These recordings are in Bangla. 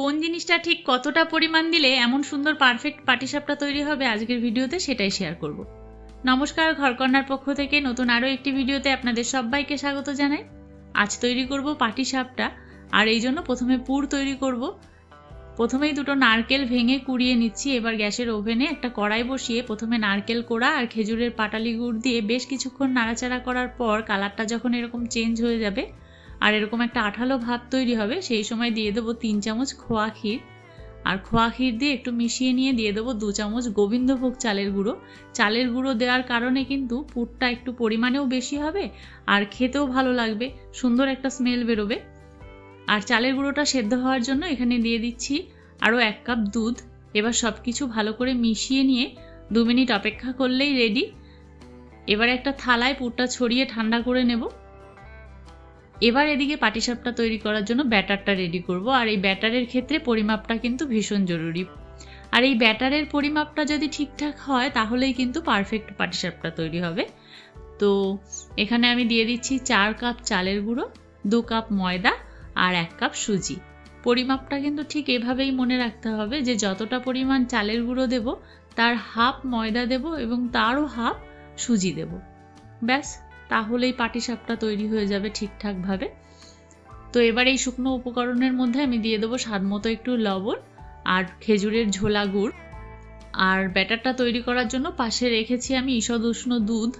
কোন জিনিসটা ঠিক কতটা পরিমাণ দিলে এমন সুন্দর পারফেক্ট পাটিসাপটা তৈরি হবে আজকের ভিডিওতে সেটাই শেয়ার করব। নমস্কার, ঘরকন্যার পক্ষ থেকে নতুন আরও একটি ভিডিওতে আপনাদের সবাইকে স্বাগত জানাই। আজ তৈরি করব পাটিসাপটা, আর এই জন্য প্রথমে পুর তৈরি করব। প্রথমেই দুটো নারকেল ভেঙে কুড়িয়ে নিচ্ছি, এবার গ্যাসের ওভেনে একটা কড়াই বসিয়ে প্রথমে নারকেল কোড়া আর খেজুরের পাটালি গুড় দিয়ে বেশ কিছুক্ষণ নাড়াচাড়া করার পর কালারটা যখন এরকম চেঞ্জ হয়ে যাবে আর এরকম একটা আঠালো ভাব তৈরি হবে, সেই সময় দিয়ে দেবো তিন চামচ খোয়া ক্ষীর। আর খোয়া ক্ষীর দিয়ে একটু মিশিয়ে নিয়ে দিয়ে দেবো দু চামচ গোবিন্দভোগ চালের গুঁড়ো। চালের গুঁড়ো দেওয়ার কারণে কিন্তু পুরটা একটু পরিমাণেও বেশি হবে আর খেতেও ভালো লাগবে, সুন্দর একটা স্মেল বেরোবে। আর চালের গুঁড়োটা সেদ্ধ হওয়ার জন্য এখানে দিয়ে দিচ্ছি আরও এক কাপ দুধ। এবার সব কিছু ভালো করে মিশিয়ে নিয়ে দু মিনিট অপেক্ষা করলেই রেডি। এবার একটা থালায় পুরটা ছড়িয়ে ঠান্ডা করে নেব। এবার এদিকে পাটিসাপটা তৈরি করার জন্য ব্যাটারটা রেডি করব, আর এই ব্যাটারের ক্ষেত্রে পরিমাপটা কিন্তু ভীষণ জরুরি। আর এই ব্যাটারের পরিমাপটা যদি ঠিকঠাক হয়, তাহলেই কিন্তু পারফেক্ট পাটিসাপটা তৈরি হবে। তো এখানে আমি দিয়ে দিচ্ছি চার কাপ চালের গুঁড়ো, দু কাপ ময়দা, আর এক কাপ সুজি। পরিমাপটা কিন্তু ঠিক এভাবেই মনে রাখতে হবে যে যতটা পরিমাণ চালের গুঁড়ো দেব, তার হাফ ময়দা দেব এবং তারও হাফ সুজি দেব। ব্যাস। তাহলেই পাটিসাপটা তৈরি হয়ে যাবে ঠিকঠাকভাবে। তো এবার এই শুকনো উপকরণের মধ্যে আমি দিয়ে দেবো স্বাদ মতো একটু লবণ আর খেজুরের ঝোলা গুড়। আর ব্যাটারটা তৈরি করার জন্য পাশে রেখেছি আমি ঈষদ উষ্ণ দুধ।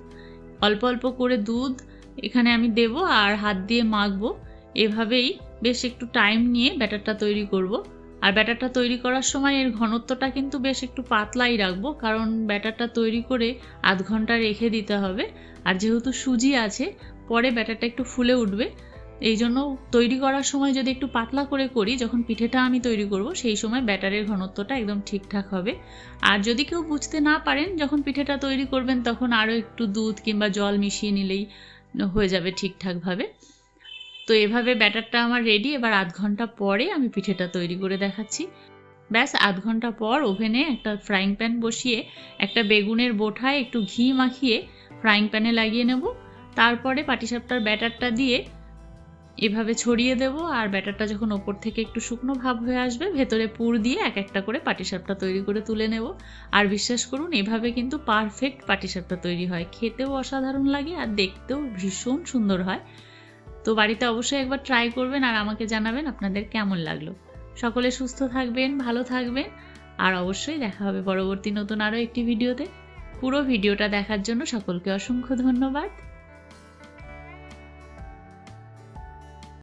অল্প অল্প করে দুধ এখানে আমি দেব আর হাত দিয়ে মাখবো। এভাবেই বেশ একটু টাইম নিয়ে ব্যাটারটা তৈরি করব। আর ব্যাটারটা তৈরি করার সময় এর ঘনত্বটা কিন্তু বেশ একটু পাতলাই রাখব, কারণ ব্যাটারটা তৈরি করে আধ ঘণ্টা রেখে দিতে হবে। আর যেহেতু সুজি আছে, পরে ব্যাটারটা একটু ফুলে উঠবে। এই জন্য তৈরি করার সময় যদি একটু পাতলা করে করি, যখন পিঠেটা আমি তৈরি করব, সেই সময় ব্যাটারের ঘনত্বটা একদম ঠিকঠাক হবে। আর যদি কেউ বুঝতে না পারেন যখন পিঠেটা তৈরি করবেন, তখন আরও একটু দুধ কিংবা জল মিশিয়ে নিলেই হয়ে যাবে ঠিকঠাকভাবে। তো এভাবে ব্যাটারটা আমার রেডি এবার আধ ঘণ্টা পরে আমি পিঠেটা তৈরি করে দেখাচ্ছি। ব্যাস, আধ ঘণ্টা পর ওভেনে একটা ফ্রাইং প্যান বসিয়ে, একটা বেগুনের বোঠায় একটু ঘি মাখিয়ে ফ্রাইং প্যানে লাগিয়ে নেব। তারপরে পাটিসাপটার ব্যাটারটা দিয়ে এভাবে ছড়িয়ে দেব আর ব্যাটারটা যখন ওপর থেকে একটু শুকনো ভাব হয়ে আসবে, ভেতরে পুর দিয়ে এক একটা করে পাটিসাপটা তৈরি করে তুলে নেব। আর বিশ্বাস করুন, এভাবে কিন্তু পারফেক্ট পাটিসাপটা তৈরি হয়। খেতেও অসাধারণ লাগে আর দেখতেও ভীষণ সুন্দর হয়। তো বাড়িতে অবশ্যই একবার ট্রাই করবেন আর আমাকে জানাবেন আপনাদের কেমন লাগল। সকলে সুস্থ থাকবেন, ভালো থাকবেন আর অবশ্যই দেখা হবে পরবর্তী নতুন আরও একটি ভিডিওতে। পুরো ভিডিওটা দেখার জন্য সকলকে অসংখ্য ধন্যবাদ।